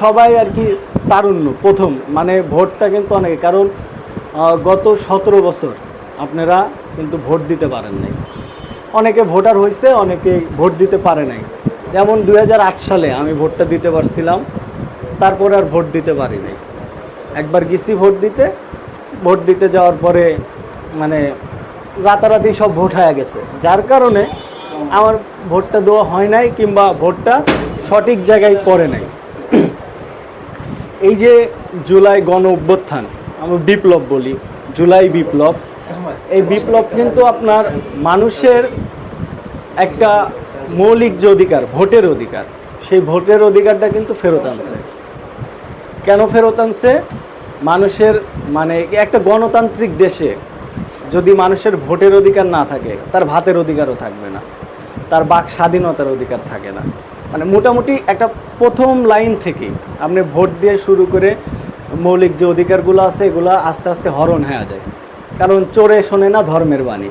সবাই আর কি তারুণ্য, প্রথম। মানে ভোটটা কিন্তু অনেকে, কারণ গত সতেরো বছর আপনারা কিন্তু ভোট দিতে পারেন নাই। অনেকে ভোটার হয়েছে, অনেকে ভোট দিতে পারে নাই। যেমন দু হাজার আট সালে আমি ভোটটা দিতে পারছিলাম, তারপরে আর ভোট দিতে পারি নাই। একবার গেছি ভোট দিতে ভোট দিতে যাওয়ার পরে মানে রাতারাতি সব ভোট হয়ে গেছে। যার কারণে আমার ভোটটা দেওয়া হয় নাই কিংবা ভোটটা সঠিক জায়গায় পড়ে নাই। এই যে জুলাই গণ অভ্যুত্থান, আমরা বিপ্লব বলি, জুলাই বিপ্লব, এই বিপ্লব কিন্তু আপনার মানুষের একটা মৌলিক যে অধিকার, ভোটের অধিকার, সেই ভোটের অধিকারটা কিন্তু ফেরত আনছে। কেন ফেরত আনছে? মানুষের মানে একটা গণতান্ত্রিক দেশে যদি মানুষের ভোটের অধিকার না থাকে, তার ভাতের অধিকারও থাকবে না। তার বাক স্বাধীনতার অধিকার থাকে না। মানে মোটামুটি একটা প্রথম লাইন থেকে আপনি ভোট দিয়ে শুরু করে মৌলিক যে অধিকারগুলো আছে, এগুলো আস্তে আস্তে হরণ হয়ে যায়। কারণ চোরে শোনে না ধর্মের বাণী।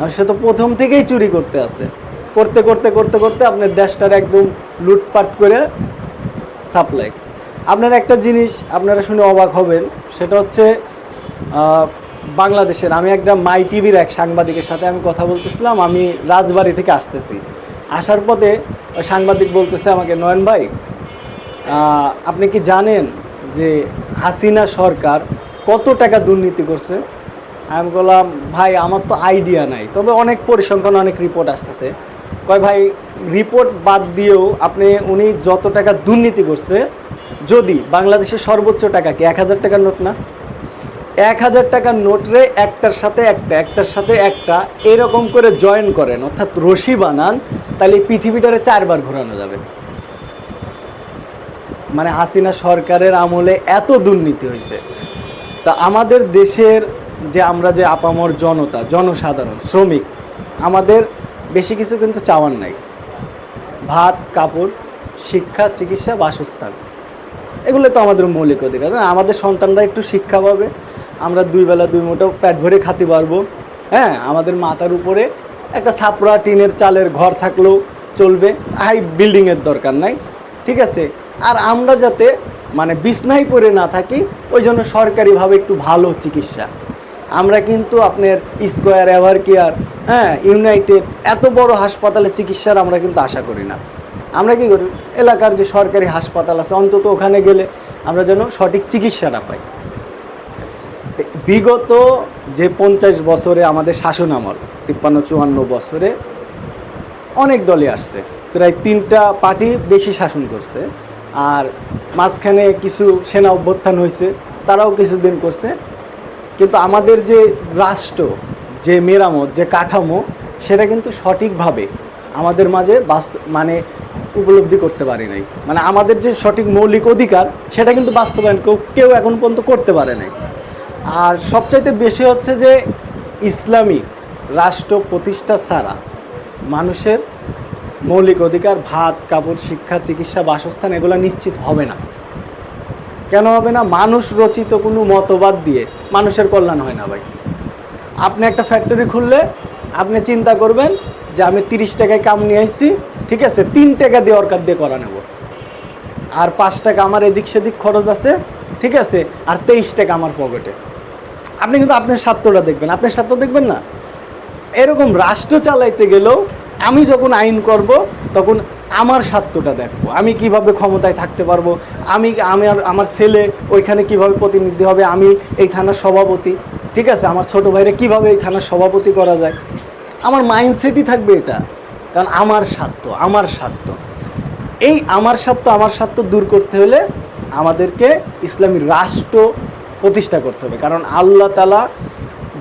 আর সে তো প্রথম থেকেই চুরি করতে আছে করতে করতে করতে করতে আপনার দেশটার একদম লুটপাট করে সাপ্লাই। আপনার একটা জিনিস, আপনারা শুনে অবাক হবেন, সেটা হচ্ছে বাংলাদেশের, আমি একটা মাই টিভির এক সাংবাদিকের সাথে আমি কথা বলতেছিলাম, আমি রাজবাড়ি থেকে আসতেছি। আসার পথে সাংবাদিক বলতেছে আমাকে, নয়ন ভাই আপনি কি জানেন যে হাসিনা সরকার কত টাকা দুর্নীতি করছে? আমি বললাম, ভাই, আমার তো আইডিয়া নাই। তবে অনেক পরিসংখ্যান, অনেক রিপোর্ট আসতেছে। কয়, ভাই রিপোর্ট বাদ দিয়েও আপনি, উনি যত টাকা দুর্নীতি করছে, যদি বাংলাদেশের সর্বোচ্চ টাকা কি এক হাজার টাকার নোট না? এক হাজার টাকার নোটরে একটার সাথে একটা, একটার সাথে একটা, এরকম করে জয়েন করেন, অর্থাৎ রশি বানান, তাহলে পৃথিবীটারে চারবার ঘোরানো যাবে। মানে হাসিনা সরকারের আমলে এত দুর্নীতি হয়েছে। তা আমাদের দেশের যে আমরা যে আপামর জনতা, জনসাধারণ, শ্রমিক, আমাদের বেশি কিছু কিন্তু চাওয়ার নাই। ভাত, কাপড়, শিক্ষা, চিকিৎসা, বাসস্থান। এগুলো তো আমাদের মৌলিক অধিকার। আমাদের সন্তানরা একটু শিক্ষা পাবে আমরা দুই বেলা দুই মুঠো প্যাট ভরে খাতে পারব। হ্যাঁ আমাদের মাথার উপরে একটা ছাপড়া টিনের চালের ঘর থাকলেও চলবে। হাই বিল্ডিংয়ের দরকার নাই, ঠিক আছে? আর আমরা যাতে মানে বিছনায় পরে না থাকি, ওই জন্য সরকারিভাবে একটু ভালো চিকিৎসা। আমরা কিন্তু আপনার স্কোয়ার, এভার কেয়ার হ্যাঁ ইউনাইটেড, এত বড় হাসপাতালে চিকিৎসার আমরা কিন্তু আশা করি না। আমরা কি করি? এলাকার যে সরকারি হাসপাতাল আছে, অন্তত ওখানে গেলে আমরা যেন সঠিক চিকিৎসাটা পাই। বিগত যে পঞ্চাশ বছরে আমাদের শাসন আমল, তিপ্পান্ন, চুয়ান্ন বছরে অনেক দলই আসছে। প্রায় তিনটা পার্টি বেশি শাসন করছে। আর মাঝখানে কিছু সেনা অভ্যুত্থান হয়েছে, তারাও কিছুদিন করছে। কিন্তু আমাদের যে রাষ্ট্র, যে মেরামত, যে কাঠামো, সেটা কিন্তু সঠিকভাবে আমাদের মাঝে বাস্তব মানে উপলব্ধি করতে পারি নাই। মানে আমাদের যে সঠিক মৌলিক অধিকার, সেটা কিন্তু বাস্তবায়ন কেউ কেউ এখন পর্যন্ত করতে পারে নাই। আর সবচাইতে বেশি হচ্ছে যে ইসলামী রাষ্ট্র প্রতিষ্ঠা ছাড়া মানুষের মৌলিক অধিকার, ভাত, কাপড়, শিক্ষা, চিকিৎসা, বাসস্থান এগুলো নিশ্চিত হবে না। কেন হবে না? মানুষ রচিত কোনো মতবাদ দিয়ে মানুষের কল্যাণ হয় না ভাই। আপনি একটা ফ্যাক্টরি খুললে আপনি চিন্তা করবেন যে আমি তিরিশ টাকায় কাম নিয়ে আসছি ঠিক আছে, তিন টাকা দিয়ে অর্কার দিয়ে করা নেব। আর পাঁচ টাকা আমার এদিক সেদিক খরচ আছে, ঠিক আছে, আর তেইশ টাকা আমার পকেটে আপনি কিন্তু আপনার স্বার্থটা দেখবেন। আপনার স্বার্থ দেখবেন না? এরকম রাষ্ট্র চালাইতে গেলেও আমি যখন আইন করব, তখন আমার স্বার্থটা দেখব। আমি কীভাবে ক্ষমতায় থাকতে পারব? আমি আমার আমার ছেলে ওইখানে কীভাবে প্রতিনিধি হবে? আমি এই থানার সভাপতি। ঠিক আছে? আমার ছোট ভাইরে কীভাবে এই থানার সভাপতি করা যায়? আমার মাইন্ডসেটই থাকবে এটা। কারণ আমার স্বার্থ আমার স্বার্থ। এই আমার স্বার্থ আমার স্বার্থ দূর করতে হলে আমাদেরকে ইসলামী রাষ্ট্র প্রতিষ্ঠা করতে হবে। কারণ আল্লাহ তালা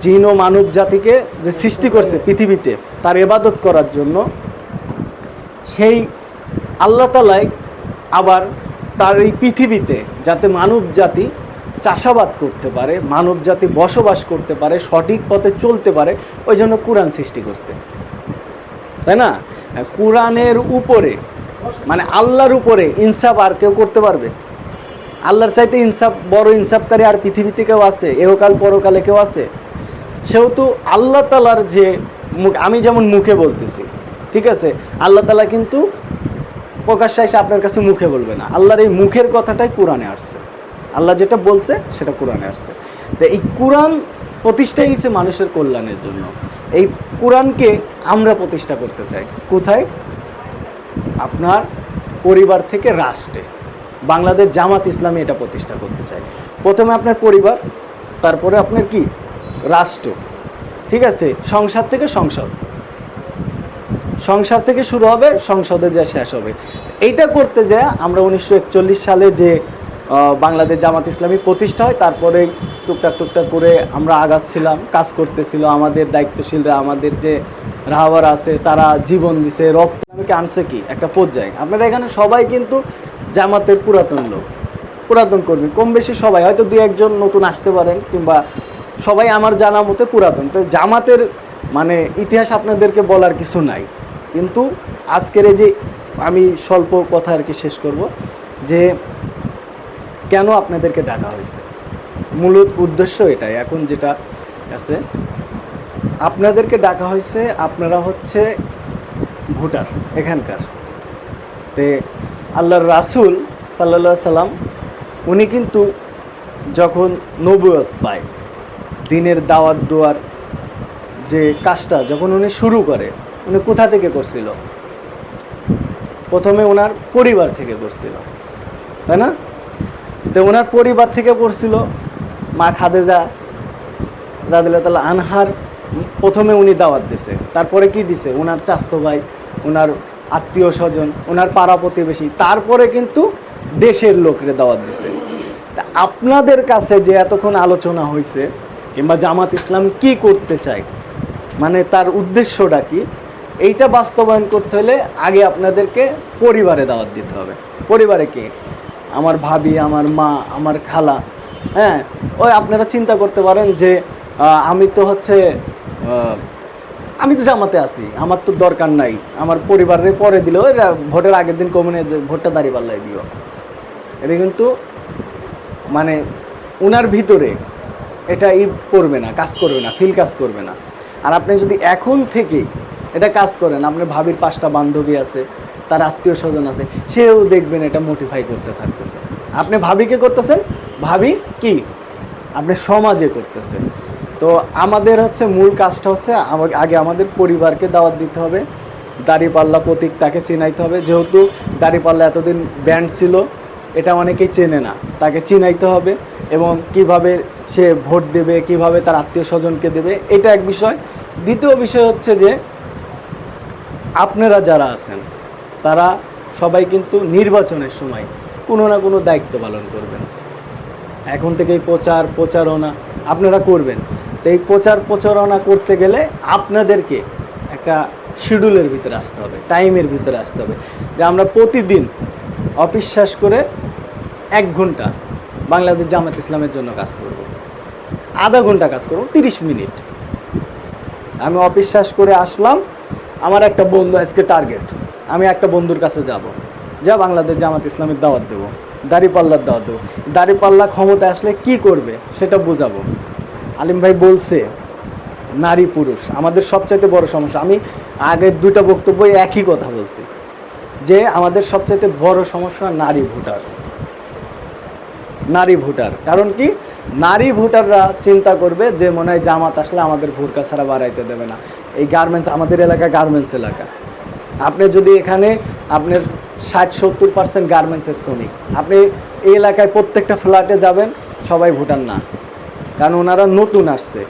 জিন ও মানব জাতিকে যে সৃষ্টি করছে পৃথিবীতে, তার এবাদত করার জন্য, সেই আল্লাহ তালাই আবার তার এই পৃথিবীতে যাতে মানব জাতি চাষাবাদ করতে পারে, মানব জাতি বসবাস করতে পারে, সঠিক পথে চলতে পারে, ওই জন্য কোরআন সৃষ্টি করছে। তাই না? কোরআনের উপরে মানে আল্লাহর উপরে ইনসাফ আর কেউ করতে পারবে? আল্লাহর চাইতে ইনসাফ, বড় ইনসাফকারী আর পৃথিবীতে কেউ আছে, এহকাল পরকালে কেউ আছে। সেহেতু আল্লাহ তালার যে মুখ, আমি যেমন মুখে বলতেছি, ঠিক আছে? আল্লাহ তালা কিন্তু প্রকাশ্যে এসে আপনার কাছে মুখে বলবে না। আল্লাহর এই মুখের কথাটাই কোরআনে আসছে। আল্লাহ যেটা বলছে, সেটা কোরআনে আসছে। তো এই কোরআন প্রতিষ্ঠাই হচ্ছে মানুষের কল্যাণের জন্য। এই কোরআনকে আমরা প্রতিষ্ঠা করতে চাই। কোথায়? আপনার পরিবার থেকে রাষ্ট্রে। বাংলাদেশ জামাত ইসলামী এটা প্রতিষ্ঠা করতে চাই প্রথমে আপনার পরিবার, তারপরে আপনার কি? রাষ্ট্র। ঠিক আছে? সংসার থেকে সংসদ। সংসার থেকে শুরু হবে, সংসদে যা শেষ হবে। এইটা করতে যায় আমরা উনিশশো একচল্লিশ সালে যে বাংলাদেশ জামাত ইসলামী প্রতিষ্ঠা হয়। তারপরে টুকটাক টুকটাক করে আমরা আগাচ্ছিলাম, কাজ করতেছিল। আমাদের দায়িত্বশীলরা, আমাদের যে রাহাবার আছে, তারা জীবন দিছে, রক্ত আনছে কি? একটা পর্যায়ে। আপনারা এখানে সবাই কিন্তু জামাতের পুরাতন লোক, পুরাতন কর্মী। কম বেশি সবাই, হয়তো দুই একজন নতুন আসতে পারেন, কিংবা সবাই আমার জানা মতে পুরাতন। তো জামাতের মানে ইতিহাস আপনাদেরকে বলার কিছু নাই। কিন্তু আজকের এই যে আমি স্বল্প কথা আর কি শেষ করব, যে কেন আপনাদেরকে ডাকা হয়েছে? মূল উদ্দেশ্য এটাই। এখন যেটা আছে, আপনাদেরকে ডাকা হয়েছে আপনারা হচ্ছে ভোটার, এখানকার। তে আল্লাহর রাসূল সাল্লা সাল্লাম, উনি কিন্তু যখন নবুয়ত পায়, দিনের দাওয়াত দোয়ার যে কাজটা যখন উনি শুরু করে, উনি কোথা থেকে করছিল? প্রথমে ওনার পরিবার থেকে করছিল। তাই না? তো ওনার পরিবার থেকে করছিল মা খাদেজা রাদিল্লাহ তাল্লাহ আনহার প্রথমে উনি দাওয়াত দিছে। তারপরে কি দিছে? ওনার চাস্তো ভাই ওনার আত্মীয় স্বজন ওনার পাড়া প্রতিবেশী, তারপরে কিন্তু দেশের লোকরে দাওয়াত দিছে। তা আপনাদের কাছে যে এতক্ষণ আলোচনা হয়েছে কিংবা জামাত ইসলাম কি করতে চায় মানে তার উদ্দেশ্যটা কি, এইটা বাস্তবায়ন করতে হলে আগে আপনাদেরকে পরিবারে দাওয়াত দিতে হবে। পরিবারে কে? আমার ভাবি, আমার মা, আমার খালা হ্যাঁ? ওই আপনারা চিন্তা করতে পারেন যে আমি তো হচ্ছে আমি তো জামাতে আছি, আমার তো দরকার নাই। আমার পরিবারের পরে দিলেও ভোটের আগের দিন কমনে যে ভোটটা দাঁড়িয়ে পাল্লাই দিও। এটা কিন্তু মানে ওনার ভিতরে এটা ই করবে না, কাজ করবে না ফিল কাজ করবে না। আর আপনি যদি এখন থেকে এটা কাজ করেন, আপনার ভাবির পাঁচটা বান্ধবী আছে তার আত্মীয় স্বজন আছে, সেও দেখবেন এটা মোটিফাই করতে থাকতেছে। আপনি ভাবিকে করতেছেন? ভাবি কি? আপনি সমাজে করতেছেন। তো আমাদের হচ্ছে মূল কাজটা হচ্ছে আগে আমাদের পরিবারকে দাওয়াত দিতে হবে। দাড়িপাল্লা প্রতীক তাকে চিনাইতে হবে। যেহেতু দাড়িপাল্লা এতদিন ব্যান্ড ছিল, এটা অনেকেই চেনে না। তাকে চিনাইতে হবে এবং কীভাবে সে ভোট দেবে, কীভাবে তার আত্মীয় স্বজনকে দেবে, এটা এক বিষয়। দ্বিতীয় বিষয় হচ্ছে যে আপনারা যারা আছেন তারা সবাই কিন্তু নির্বাচনের সময় কোনো না কোনো দায়িত্ব পালন করবেন। এখন থেকেই প্রচার প্রচারণা আপনারা করবেন। তো এই প্রচার প্রচারণা করতে গেলে আপনাদেরকে একটা শিডিউলের ভিতরে আসতে হবে টাইমের ভিতরে আসতে হবে। যে আমরা প্রতিদিন শেষ করে এক ঘণ্টা বাংলাদেশ জামাত ইসলামের জন্য কাজ করব। আধা ঘণ্টা কাজ করব, তিরিশ মিনিট। আমি শেষ করে আসলাম, আমার একটা বন্ধু আজকে টার্গেট আমি একটা বন্ধুর কাছে যাব। যা বাংলাদেশ জামাত ইসলামের দাওয়াত দেবো। দাড়িপাল্লার দাওয়াত দেবো। দাড়িপাল্লা ক্ষমতা আসলে কি করবে সেটা বোঝাবো। আলিম ভাই বলছে, নারী পুরুষ, আমাদের সবচাইতে বড় সমস্যা। আমি আগের দুটা বক্তব্য একই কথা বলছি, যে আমাদের সবচাইতে বড় সমস্যা নারী ভোটার। নারী ভোটার। কারণ কি? নারী ভোটাররা চিন্তা করবে যে মনে হয় জামাত আসলে আমাদের ভোটকা ছাড়া বাড়াইতে দেবে না। এই গার্মেন্টস আমাদের এলাকা গার্মেন্টস এলাকা। আপনি যদি এখানে আপনার ষাট, সত্তর পার্সেন্ট গার্মেন্টসের শ্রমিক, আপনি এই এলাকায় প্রত্যেকটা ফ্ল্যাটে যাবেন, সবাই ভোটার না। কারণ ওনারা নতুন আসছে।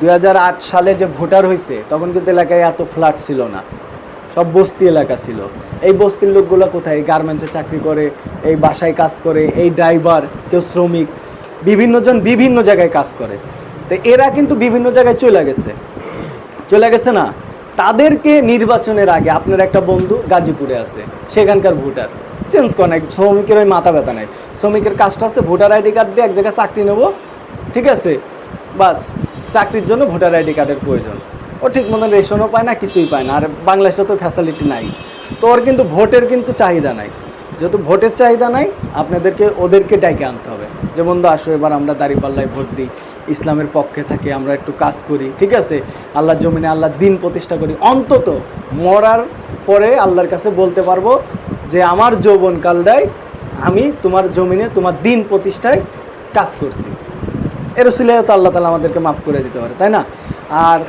দু হাজার আট সালে যে ভোটার হয়েছে তখন কিন্তু এলাকায় এত ফ্ল্যাট ছিল না। সব বস্তি এলাকা ছিল। এই বস্তির লোকগুলো কোথায়? গার্মেন্টসে চাকরি করে, এই বাসায় কাজ করে, এই ড্রাইভার কেউ শ্রমিক, বিভিন্নজন বিভিন্ন জায়গায় কাজ করে। তো এরা কিন্তু বিভিন্ন জায়গায় চলে গেছে। চলে গেছে না? তাদেরকে নির্বাচনের আগে আপনার একটা বন্ধু গাজীপুরে আছে, সেখানকার ভোটার। চেঞ্জ করে নাই, শ্রমিকের ওই মাথা ব্যথা নাই। শ্রমিকের কাজটা আছে, ভোটার আইডি কার্ড দিয়ে এক জায়গায় চাকরি নেব, ঠিক আছে? বাস, চাকরির জন্য ভোটার আইডি কার্ডের প্রয়োজন। ও ঠিক মতন রেশনও পায় না, কিছুই পায় না। আর বাংলাদেশে তো ফ্যাসিলিটি নাই। তো ওর কিন্তু ভোটের কিন্তু চাহিদা নাই। যেহেতু ভোটের চাহিদা নাই, আপনাদেরকে ওদেরকে ডাইকে আনতে হবে। যে বন্ধু আসো এবার আমরা দাঁড়িপাল্লায় ভোট দিই, ইসলামের পক্ষে থাকি, আমরা একটু কাজ করি, ঠিক আছে? আল্লাহর জমিনে আল্লাহর দিন প্রতিষ্ঠা করি। অন্তত মরার পরে আল্লাহর কাছে বলতে পারব যে, আমার যৌবনকালটাই আমি তোমার জমিনে তোমার দিন প্রতিষ্ঠায় কাজ করছি। এর উসিলায় তো আল্লাহ তালা আমাদেরকে মাফ করে দিতে পারে, তাই না? আর